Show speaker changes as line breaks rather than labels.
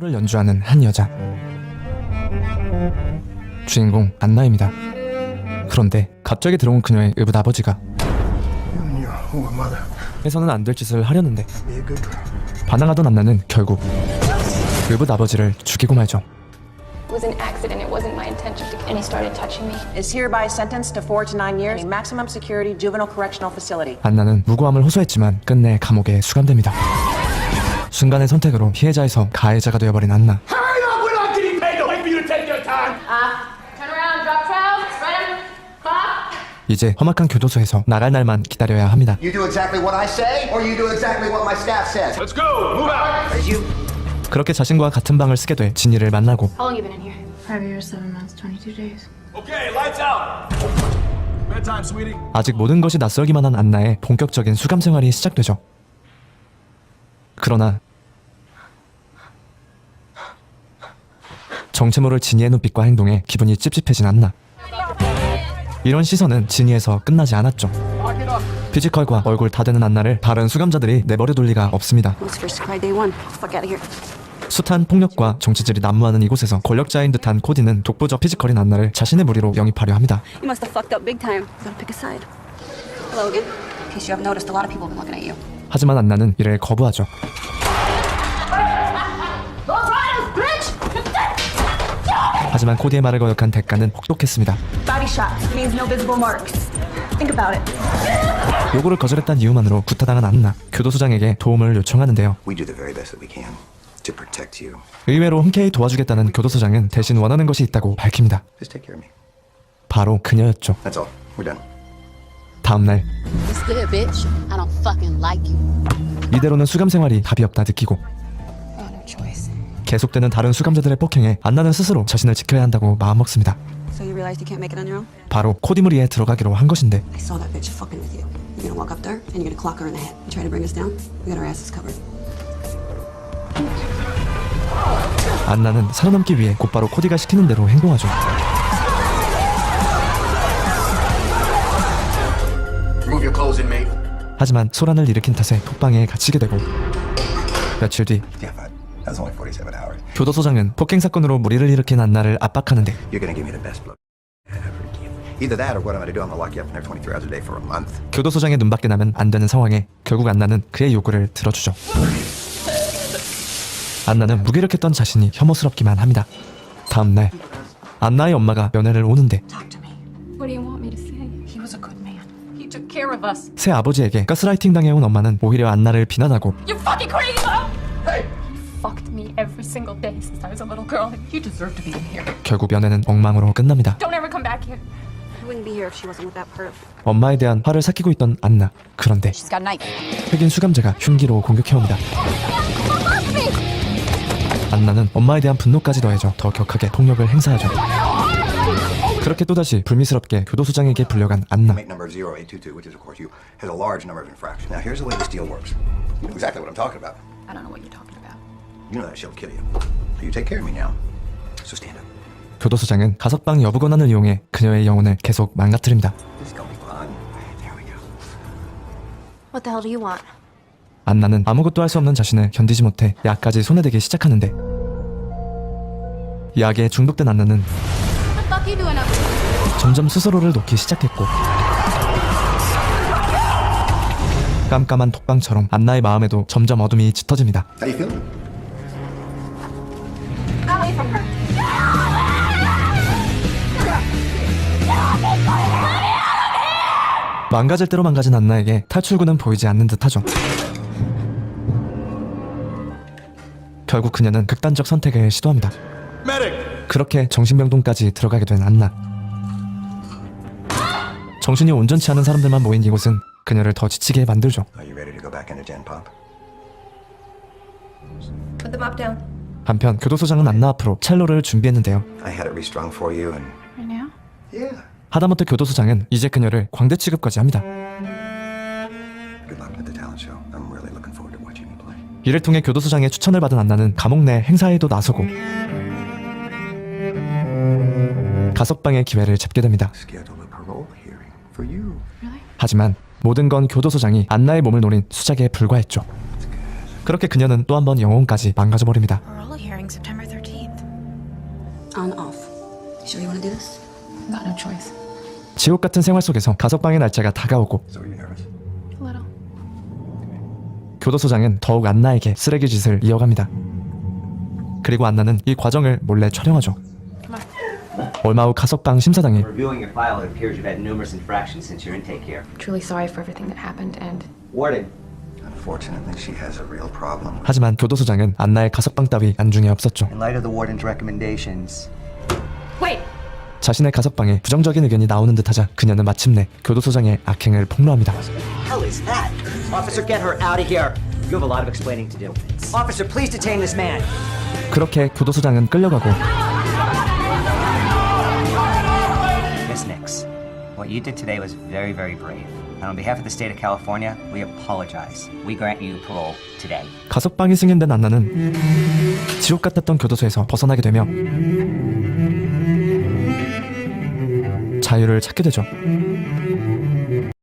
를 연주하는 한 여자 주인공 안나입니다. 그런데 갑자기 들어온 그녀의 의붓 아버지가. 해서는 안 될 짓을 하려는데. 반항하던 안나는 결국 의붓 아버지를 죽이고 말죠.
It was an accident. It wasn't my intention. to- And he started touching me.
is hereby sentenced to four to nine years in maximum security juvenile correctional facility.
안나는 무고함을 호소했지만 끝내 감옥에 수감됩니다. 순간의 선택으로 피해자에서 가해자가 되어버린 안나.
Hurry up! We're not getting paid to wait for you to take your time.
Turn around, drop trout, spread him, clock.
이제 험악한 교도소에서 나갈 날만 기다려야 합니다.
You do exactly what I say, or you do exactly what my staff says.
Let's go. Move out.
As you
그렇게 자신과 같은 방을 쓰게 돼 진이를 만나고
How long you been in here? Five years, seven months, 22 days.
Okay, lights out. Bedtime, sweetie.
아직 모든 것이 낯설기만 한 안나의 본격적인 수감 생활이 시작되죠. 그러나 정체 모를 진이의 눈빛과 행동에 기분이 찝찝해진 안나. 이런 시선은 진이에서 끝나지 않았죠. 피지컬과 얼굴 다 되는 안나를 다른 수감자들이 내버려 둘 리가 없습니다. 숱한 폭력과 정치질이 난무하는 이곳에서 권력자인 듯한 코디는 독보적 피지컬인 안나를 자신의 무리로 영입하려 합니다. 하지만 안나는 이를 거부하죠. 하지만 코디의 말을 거역한 대가는 혹독했습니다.
Body shot means no visible marks. Think about it.
요구를 거절했다는 이유만으로 구타당한 안나 교도소장에게 도움을 요청하는데요.
we do the very best that we can to protect you.
의외로 흔쾌히 도와주겠다는 교도소장은 대신 원하는 것이 있다고 밝힙니다.
Just take care of me.
바로 그녀였죠.
That's all. We're done.
다음 날
It's good, bitch. I don't fucking like you.
이대로는 수감 생활이 답이 없다 느끼고
Oh.
계속되는 다른 수감자들의 폭행에 안나는 스스로 자신을 지켜야 한다고 마음먹습니다.
So you realized you can't make it on your own?
바로 코디무리에 들어가기로 한 것인데
I saw that bitch fucking with you. You're gonna walk up there and you're gonna clock her in the head. You try to bring us down, we got our asses covered.
안나는 살아남기 위해 곧바로 코디가 시키는 대로 행동하죠.
Remove your clothes, inmate.
하지만 소란을 일으킨 탓에 톡방에 갇히게 되고 며칠 뒤
Yeah, but that was only 47 hours.
교도소 장은 폭행 사건으로 무리를 일으킨 안나를 압박하는데
You're gonna give me the best blow I ever give. Either that or what I'm gonna do, I'm gonna lock you up in there 23 hours a day for a month.
교도소장의 눈밖에 나면 안 되는 상황에 결국 안나는 그의 요구를 들어주죠. 안나는 무기력했던 자신이 혐오스럽기만 합니다. 다음 날 안나의 엄마가 면회를 오는데
Talk to me.
What do you want me to say?
He was a good man. He took care of us.
새 아버지에게 가스라이팅 당해온 엄마는 오히려 안나를 비난하고
You fucking crazy mom! Hey! Fucked me every single day since I was a little girl.
You deserve to be in here.
결국 면회는 엉망으로 끝납니다.
Don't ever come back here.
I wouldn't be here if she wasn't with that perv.
엄마에 대한 화를 삭히고 있던 안나. 그런데
She's got a knife.
흑인 수감자가 흉기로 공격해옵니다. 안나는 엄마에 대한 분노까지 더해져 더 격하게 폭력을 행사하죠. 그렇게 또다시 불미스럽게 교도소장에게 불려간 안나.
Inmate number 0822, which is of course you, has a large number of infractions. Now here's the way this deal works. You know exactly what I'm talking about.
I don't know what you're talking about.
You know that she'll kill you. So you take care of me now. So stand up.
교도소장은 가석방 여부 권한을 이용해 그녀의 영혼을 계속 망가뜨립니다.
This is gonna be fun. There we go.
What the hell do you want?
안나는 아무것도 할 수 없는 자신을 견디지 못해 약까지 손에 대기 시작하는데 약에 중독된 안나는
What the fuck you doing up here?
점점 스스로를 놓기 시작했고 깜깜한 톡방처럼 안나의 마음에도 점점 어둠이 짙어집니다.
How you feeling?
망가질 대로 망가진 안나에게 탈출구는 보이지 않는 듯하죠. 결국 그녀는 극단적 선택을 시도합니다.
Medic.
그렇게 정신병동까지 들어가게 된 안나. 정신이 온전치 않은 사람들만 모인 이곳은 그녀를 더 지치게 만들죠.
Are you ready to go back into Gen Pop?
Put the mop down.
한편 교도소장은 안나 앞으로 첼로를 준비했는데요.
I had it restrung for you and
Right now?
yeah.
하다못해 교도소장은 이제 그녀를 광대 취급까지 합니다.
Good luck at the talent show. I'm really looking forward to watching you play.
이를 통해 교도소장의 추천을 받은 안나는 감옥 내 행사에도 나서고 가석방의 기회를 잡게 됩니다.
Schedule a parole hearing for you.
하지만 모든 건 교도소장이 안나의 몸을 노린 수작에 불과했죠. 그렇게 그녀는 또 한 번 영혼까지 망가져버립니다.
Hearing September 13th.
On off. Sure you want to do this?
Got no choice.
지옥 같은 생활 속에서 가석방의 날짜가 다가오고
So are you nervous?
A little.
교도소장은 더욱 안나에게 쓰레기 짓을 이어갑니다. 그리고 안나는 이 과정을 몰래 촬영하죠. 얼마 후 가석방 심사당에
Reviewing your file, it appears you've had numerous infractions since your intake here.
Truly sorry for everything that happened, and
Warden,
Unfortunately, she has a real problem.
하지만 교도소장은 안나의 가석방 따위 안중에 없었죠.
in light of the warden's recommendations,
wait.
자신의 가석방에 부정적인 의견이 나오는 듯하자 그녀는 마침내 교도소장의 악행을 폭로합니다.
hell is that? Officer, get her out of here. You have a lot of explaining to do. Officer, please detain this man.
그렇게 교도소장은 끌려가고
Miss Nix, what you did today was very, very brave. And on behalf of the state of California, we apologize. We grant you parole today.
가석방이 승인된 안나는 지옥 같았던 교도소에서 벗어나게 되며 자유를 찾게 되죠.